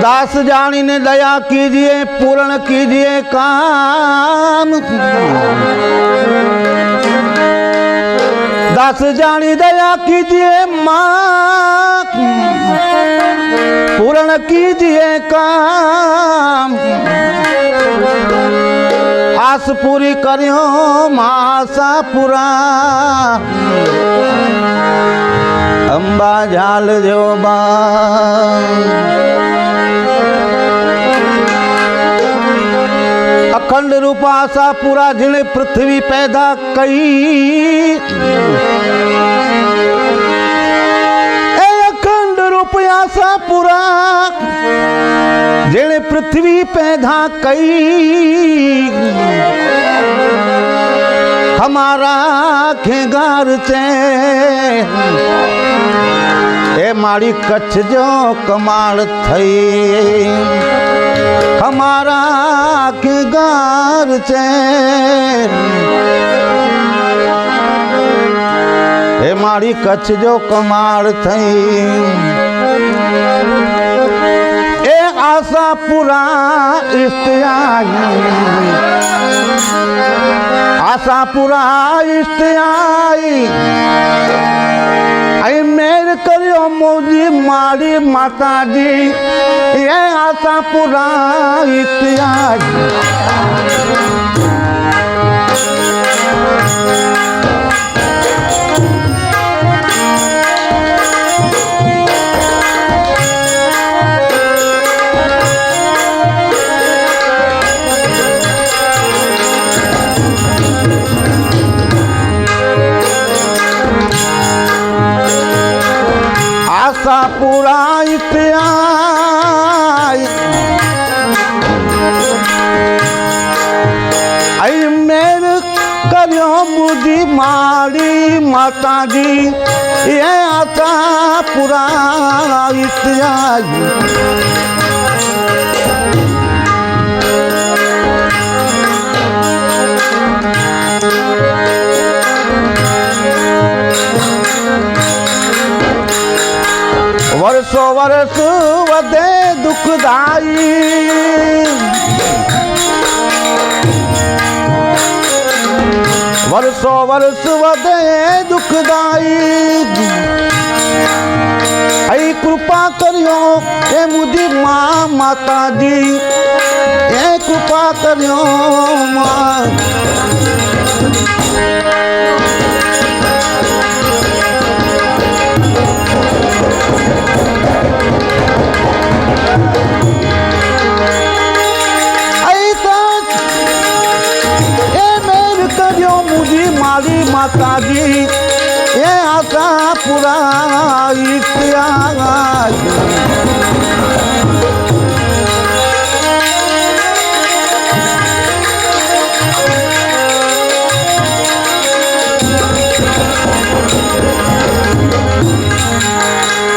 दास जानी ने दया कीजिए, पूर्ण कीजिए काम। दास जानी दया कीजिए माँ। पूर्ण कीजिए काम। आस पूरी करियो मासा पूरा। अंबा झाल जो बा। काल रूप आशा पूरा जिण पृथ्वी पैदा कई। अखंड रूप आशा पूरा जिण पृथ्वी पैदा कई। हमारा खेगार चे ए माड़ी कच्छ जो कमाल थई। ખેગાર છે. એ મારી કચ્છ જો કમાળ થઈ. એ આશા પુરા ઇસ્તિયાઈ આશા પુરા ઇસ્તિયાઈ અહીં મેર કર્યો મોજી મારી માતાજી. એ આશા પુરા ઇતિહાસ બુદ્ધિ મારી માતાજી એ આતા પુરા ઇતિહાસ વર્ષો વર્ષ વધે દુઃખદાયી. વર્ષો વર્ષ વધે દુઃખદાયી. અહીં કૃપા કર્યો એ મુજી મા માતાજી. એ કૃપા કર્યો મા काली माता जी ये आता पूरा इतिहास।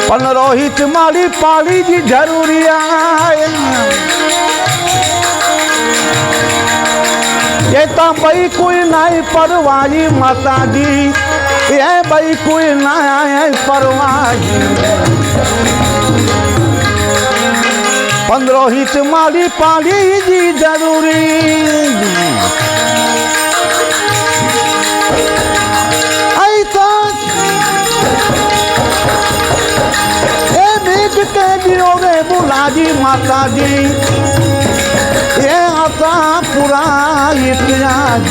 पन रोहित पाली जी ज़रूरी आए। येता तो बई कोई नहीं परवाही माता जी ये बई कोई नहीं परवाही। पंद्रह पंद्रोहित माली पाली जी ज़रूरी। के बुला जी माता जी ये आता पुरा इतिहास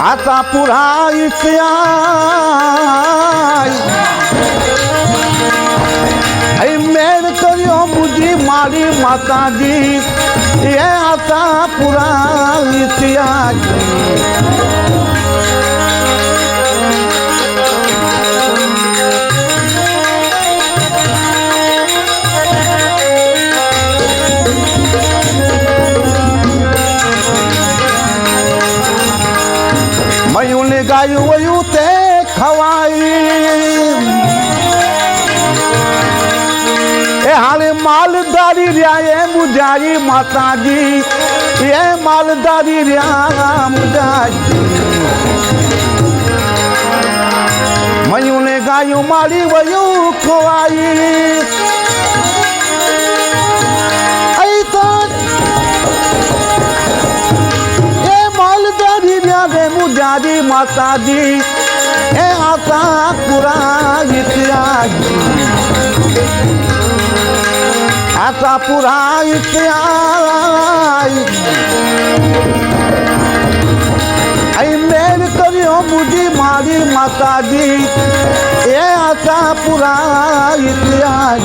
आता पुरा इतिहास मेर करियो मुझी मारी माता जी ये आता पुरा इतिहास ગાયું વયું તે ખવાઈ એ હાલે માલધારી રહ્યા, એ મુજારી માતાજી. એ માલધારી રહ્યા, મુજારી. મયું ને ગાયું માળી વયું ખવાઈ માતાજી એ આશા પુરા ઇતિહાસ આશા પુરા ઇતિહાસ અહીં મેર કર્યો બુજી મારી માતાજી એ આશા પુરા ઇતિહાસ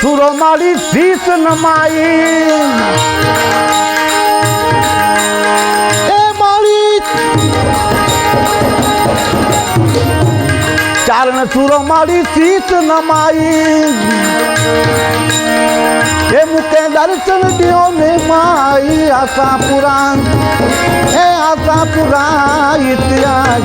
સુરો મારી શીસ નમાઈ. એ મારી ચારણ સુરો મારી શીસ નમાઈ. એ મુકે દર્શન દિયો ને માઈ આશા પુરાણ. એ આશા પુરા ઇતિહાસ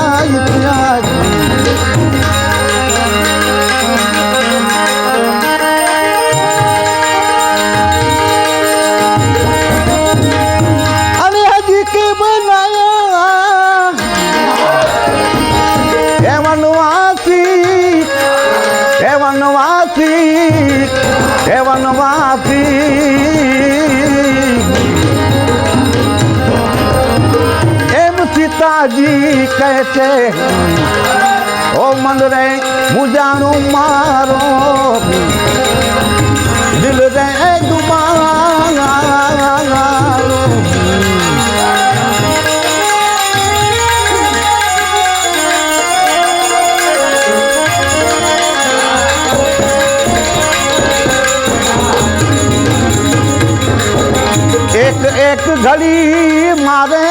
पिताजी कहते ओ मन रे मुझानु मारो। दिल रे एक एक घड़ी मारे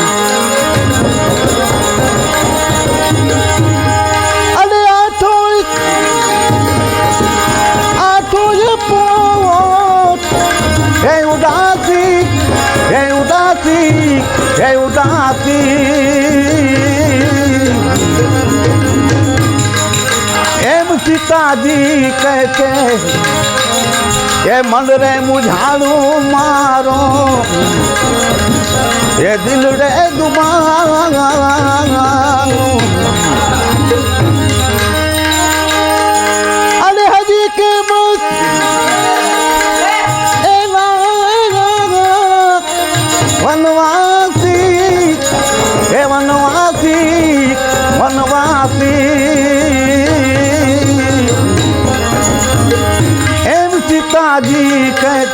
હે ઉદાસી એમ સીતાજી કહે છે એ મન રે મુઝાડું મારો. એ દિલ રે દુબારો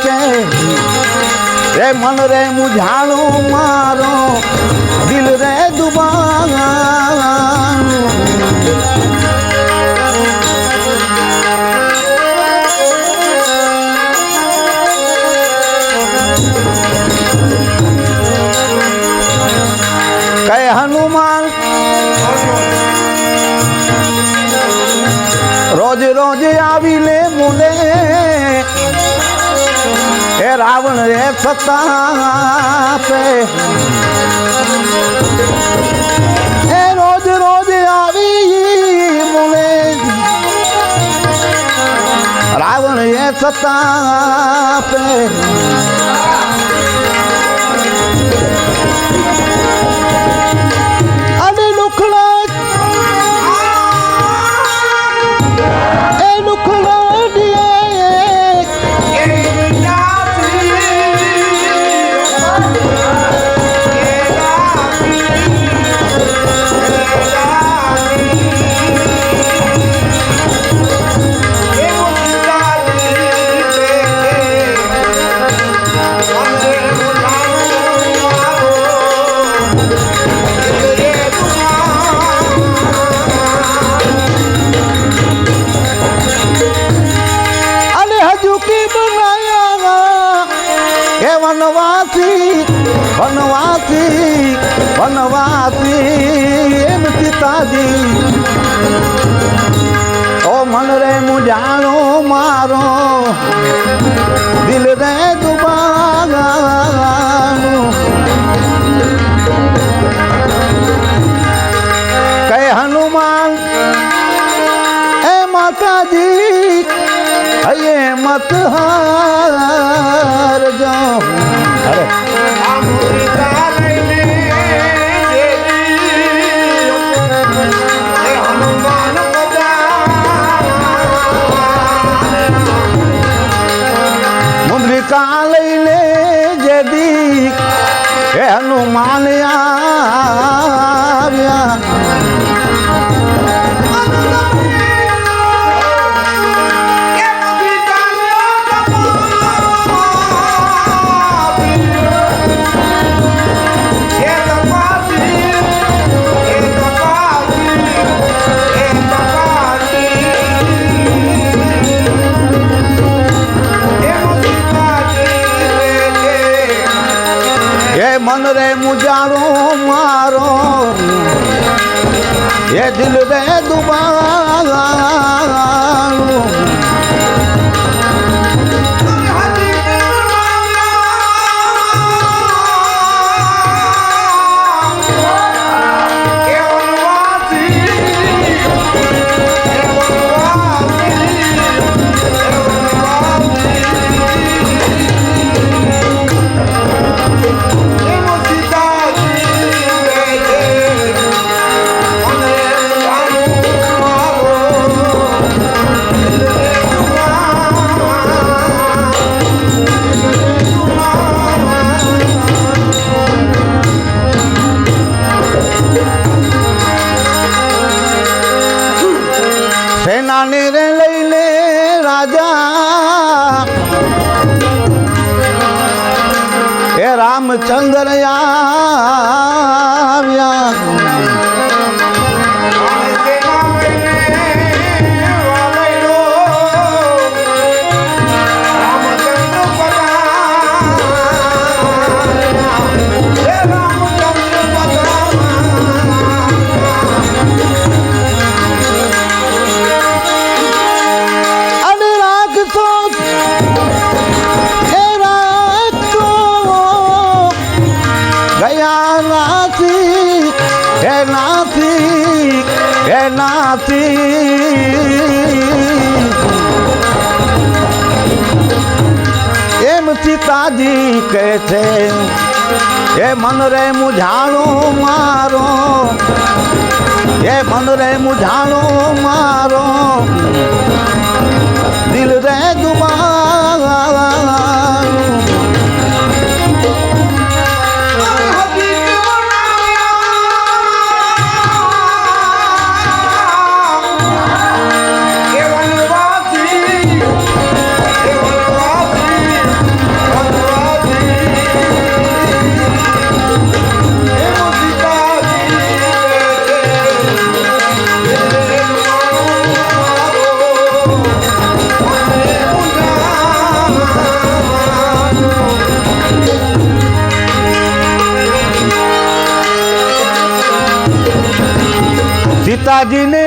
છે રે મન રે મુઝાણું મારો દિલ રે દુબારો કહે હનુમાન રોજ રોજ આવી રાવણ રે સતાપે એ રોજ રોજ આવી મુને રાવણ એ સતાપે માતાજી અયે મત હારજો અરે. મુદ્રિકા લઈને જેદી હે છે. હે મન રે મુઝાણો મારો. હે મન રે મુઝાણો મારો. દિલ રે কাজিনে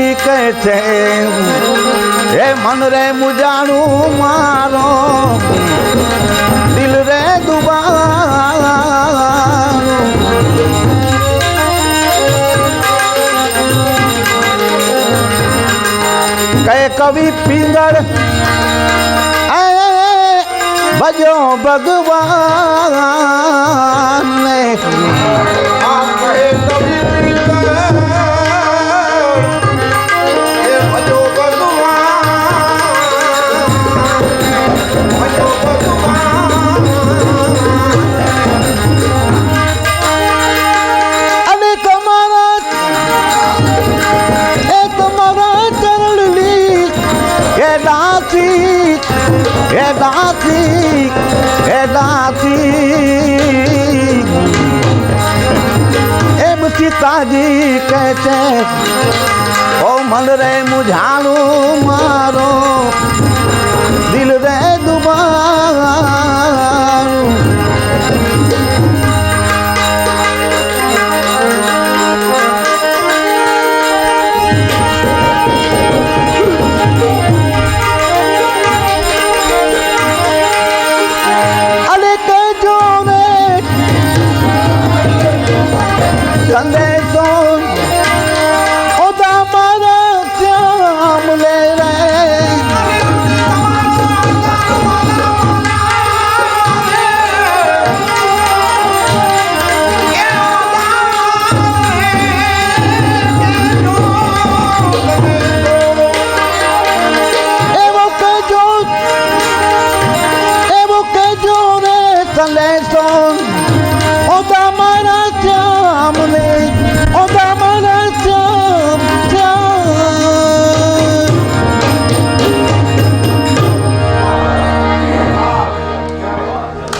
સીતાજી કહે છે હે મન રે મુજાણું મારો, દિલ રે દુબારું. કહે કવિ પિંગળ ભજો ભગવાન છે. ઓ મન રે મુઝાણું